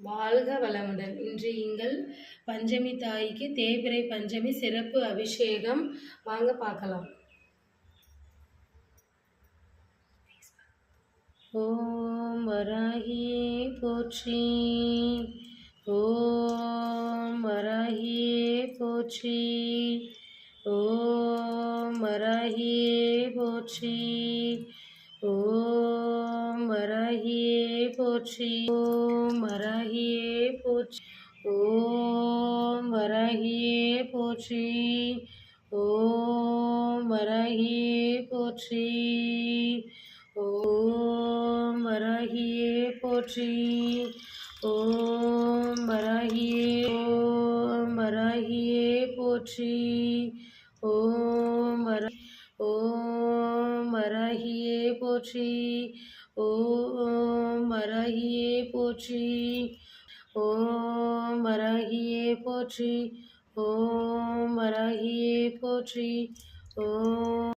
வாழ்க வளமுடன். இன்று எங்கள் பஞ்சமி தாய்க்கு தேபிரை பஞ்சமி சிறப்பு அபிஷேகம். வாங்க பார்க்கலாம். ஓம் வராகி போற்றி. ஓம் வராகி போற்றி. ஓம் வராகி போற்றி. ஓம் வராகி போற்றி. ஓம் வர போற்றி ஓம் வராகியே போற்றி. ஓம் வராகியே போற்றி. ஓம் வராகியே போற்றி. ஓம் வராகியே ஓம் வராகியே போற்றி. ஓம் வர ஓம் வராகியே போற்றி. ஓம் வராகியே போற்றி. ஓம் வராகியே போற்றி ஓம் வராகியே போற்றி ஓம்